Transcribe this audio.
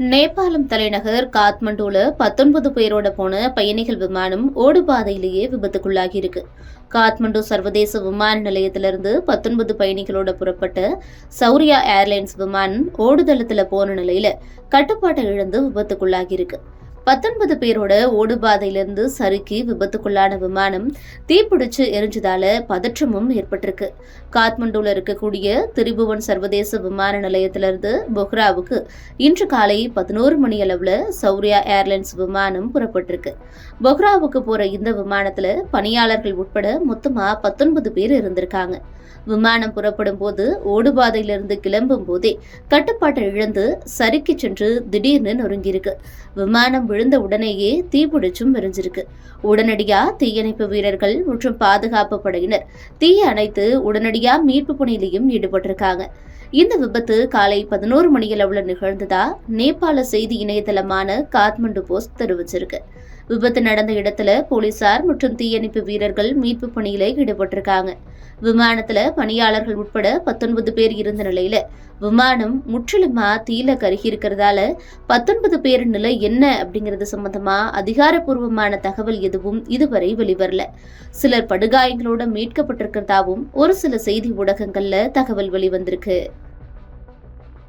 நேபாளம் தலைநகர் காத்மண்டுல பத்தொன்பது பேரோட போன பயணிகள் விமானம் ஓடுபாதையிலேயே விபத்துக்குள்ளாகி இருக்கு காத்மண்டு சர்வதேச விமான நிலையத்திலிருந்து பத்தொன்பது பயணிகளோட புறப்பட்ட சௌரியா ஏர்லைன்ஸ் விமானம் ஓடுதளத்தில் போன நிலையில கட்டுப்பாட்டை இழந்து விபத்துக்குள்ளாகி இருக்கு பத்தொன்பது பேரோட ஓடுபாதையிலிருந்து சறுக்கி விபத்துக்குள்ளான விமானம் தீப்பிடிச்சு எரிஞ்சதால பதற்றமும் ஏற்பட்டிருக்கு. காத்மண்டுல இருக்கக்கூடிய திரிபுவன் சர்வதேச விமான நிலையத்திலிருந்து பொஹ்ராவுக்கு இன்று காலை பதினோரு மணி அளவுல சௌரியா ஏர்லைன்ஸ் விமானம் புறப்பட்டிருக்கு. பொஹ்ராவுக்கு போற இந்த விமானத்துல பணியாளர்கள் உட்பட மொத்தமா பத்தொன்பது பேர் இருந்திருக்காங்க. விமானம் புறப்படும் போது ஓடுபாதையிலிருந்து கிளம்பும் போதே கட்டுப்பாட்டை இழந்து சறுக்கி சென்று திடீர்னு நொறுங்கியிருக்கு. விமானம் விழுந்த உடனேயே தீப்பிடிச்சும் எரிஞ்சிருக்கு உடனடியா தீயணைப்பு வீரர்கள் மற்றும் பாதுகாப்பு படையினர் தீயை அணைத்து உடனடியா மீட்பு பணியிலையும் ஈடுபட்டிருக்காங்க. இந்த விபத்து காலை பதினோரு மணியளவுல நிகழ்ந்ததா நேபாள செய்தி இணையதளமான காத்மண்டு போஸ்ட் தெரிவிச்சிருக்கு. விபத்து நடந்த இடத்துல போலீசார் மற்றும் தீயணைப்பு வீரர்கள் மீட்பு பணியில ஈடுபட்டிருக்காங்க. விமானத்துல பணியாளர்கள் உட்பட பத்தொன்பது பேர் இருந்த நிலையில விமானம் முற்றிலுமா தீல கருகி இருக்கிறதால பத்தொன்பது பேர் நிலை என்ன அப்படிங்கிறது சம்பந்தமா அதிகாரப்பூர்வமான தகவல் எதுவும் இதுவரை வெளிவரல. சிலர் படுகாயங்களோட மீட்கப்பட்டிருக்கிறதாவும் ஒரு சில செய்தி ஊடகங்கள்ல தகவல் வெளிவந்திருக்கு.